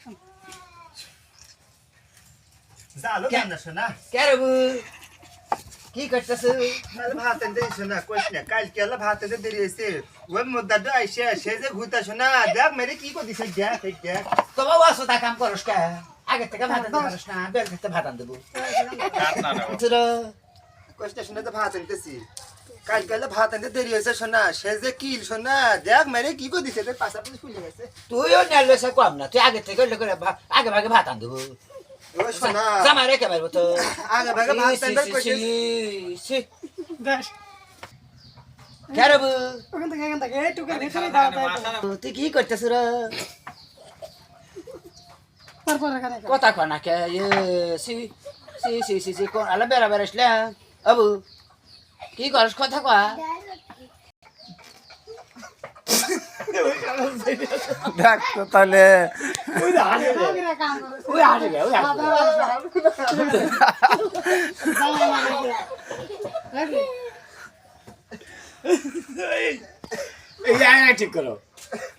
Action জালো কে? শোনা কে রে কি করতেছ? কাল ভাত এনে শোনা কইস না কাল কেলা ভাত এনে দেরি হইছে। ওই মুদ্দাটা আইসে সে যে ঘুরতা শোনা দেখ মেরে কি কো দিছে দেখ এই দেখ তোমার ওয়াসতা কাম করস কে? আগে থেকে ভাত আনতে পারস না বের থেকে ভাত আন দেবো কইস না শোনা তো ভাত আনতেছি। কাল কেলা ভাত এনে দেরি হইছে শোনা সে যে কিল শোনা দেখ মেরে কি কো দিছে পাশাপাশি ফুলে গেছে। তুইও নেল বেশি কম না তুই আগে থেকে করে ভা- আগে ভাগে ভাত আন দেবো জামা রেখে পারব তো আগে ভাগে ভাত আনতে তুই কি করতেছ কথা কয় না কে? এ সি সি সি সি সি কোন আলা বেড়া বেড়াইছিলে আবু কি করস কথা কয়া। দেখ তো তাহলে। ঠিক করো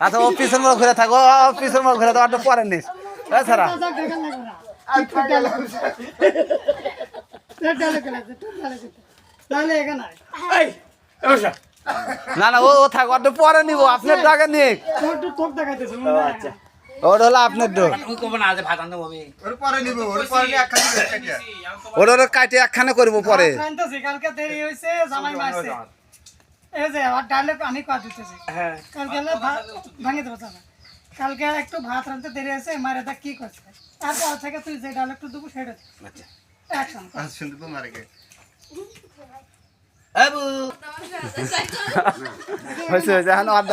আচ্ছা ও পিছন মুখ ঘুরে থাকো পিছন মুখ ঘুরে তো আর পরে নিস এছাড়া তাহলে এখানে এই ওসা না না ও থাক ওর পরে নিব আপনার টাকা তোর দেখাইতেছে আচ্ছা। ওটা হলো আপনার ডোর নিয়ে ওটা ওটা কাটে একখানে করব পরে। কালকে দেরি হয়েছে জামাই মারছে। এই যে আর ডালে আমি কয়া দিতেছি। হ্যাঁ। কালকে ভাত ভাঙে দেবো কালকে একটু ভাত রাঁধতে দেরি হয়েছে মারে কি করছে। তারপর থেকে তুই যে ডাল একটু দেবো সেটা আচ্ছা। আবু হয়েছে এখন আর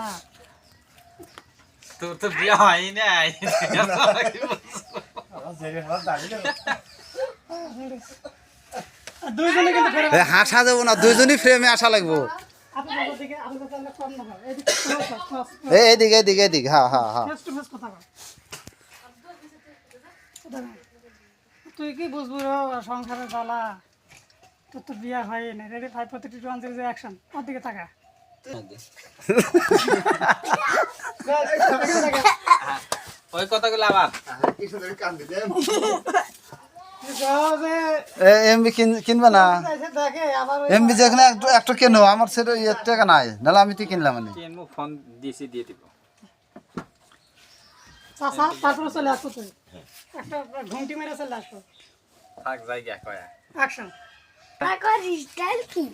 না তোর তো বিয়ে হয় নাই হাসা যাব না দুইজনই ফ্রেমে আসা লাগবো। এদিকে এদিকে এদিকে হ্যাঁ হ্যাঁ হ্যাঁ। তুই কি বুঝব রে সংসারের জ্বালা? তোর তো বিয়ে হয় না ready five four three two one zero action ওর দিকে তাকা। ওই কথাগুলো আবার কি সুন্দর কান্দে দে এমবি কিনবে না? এমবি যেখানে একটু একটু কেনো আমার সেটা ইয়ে টাকা নাই নাহলে আমি তো কিনলাম মানে কিনবো ফোন দিয়েছি দিয়ে দিব। চাষা তারপরে চলে আসতো তুই একটা ঘুমটি মেরে চলে আসতো থাক জায়গা কয়া। অ্যাকশন কি?